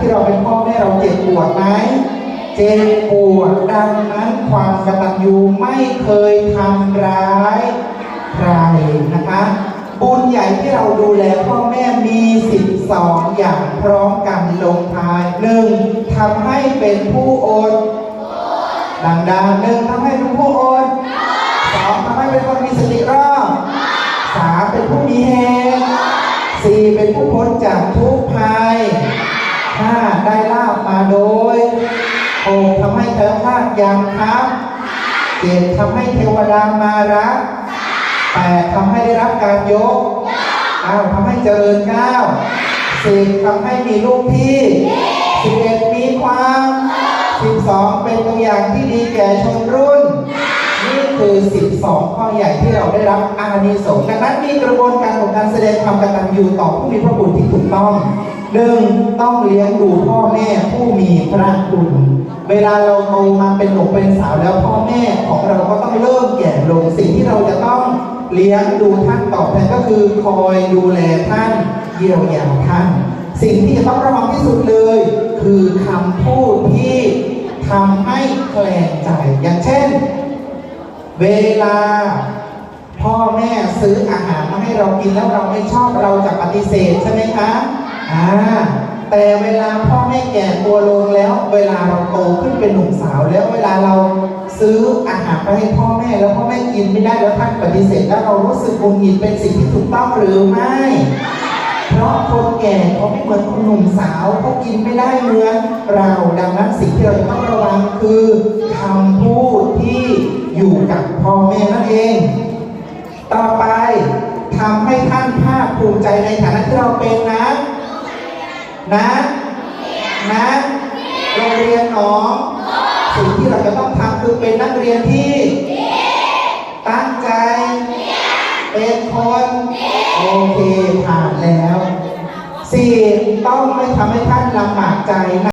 ที่เราเป็นพ่อแม่เราเจ็บปวดไหมเจ็บปวดดังนั้นความกตัญญูไม่เคยทำร้ายใครนะคะบุญใหญ่ที่เราดูแลพ่อแม่มีสิบสองอย่างพร้อมกันลงท้ายหนึ่งทำให้เป็นผู้อดดังๆหนึ่งทำให้เป็นผู้อดสองทำให้เป็นคนมีสติรอบสามเป็นผู้มีเหตุสี่เป็นผู้พ้นจากทุกภัยห้าได้ลาบมา โดยหกทำให้เธอพลาดยามครับเจ็ดทำให้เทวดามารักแปดทำให้ได้รับการยกเก้าทำให้เจริญก้าวสิบทำให้มีลูกพี่สิบเอ็ดมีความสิบสองเป็นตัวอย่างที่ดีแก่ชนรุ่น 12ข้อใหญ่ที่เราได้รับอานิสงส์ดังนั้นมีกระบวนการของการแสดงความกตัญญูต่อผู้มีพระคุณที่ถูกต้องหนึ่งต้องเลี้ยงดูพ่อแม่ผู้มีพระคุณ เวลาเราโตมาเป็นหนุ่มเป็นสาวแล้วพ่อแม่ของเราก็ต้องเริ่มแก่ลงสิ่งที่เราจะต้องเลี้ยงดูท่านตอบแทนก็คือคอยดูแลท่านเยียวยาท่าน สิ่งที่จะต้องระวังที่สุดเลย คือคำพูดที่ทำให้แคลงใจอย่างเช่น เวลาพ่อแม่ซื้ออาหารมาให้เรากินแล้วเราไม่ชอบเราจะปฏิเสธใช่ไหมคะอ่าแต่เวลาพ่อแม่แก่ตัวลงแล้ว เวลาเราโตขึ้นเป็นหนุ่มสาวแล้วเวลาเราซื้ออาหารไปให้พ่อแม่แล้วพ่อแม่กินไม่ได้แล้วท่านปฏิเสธแล้วเรารู้สึกหงุดหงิดเป็นสิ่งที่ถูกต้องหรือไม่ เพราะคนแก่เขาไม่เหมือนคนหนุ่มสาวเขากินไม่ได้เหมือนเราดังนั้นสิ่งที่เราจะต้องระวังคือคำพูดที่ กับพ่อแม่นั่นเอง ต่อไปทำให้ท่านภาคภูมิใจในฐานะที่เราเป็นนะ นะนะโรงเรียนหนองสิ่งที่เราจะต้องทำคือเป็นนักเรียนที่ ตั้งใจ เป็นคนโอเคผ่านแล้วสี่ต้องไม่ทำให้ท่านลำบากใจนะ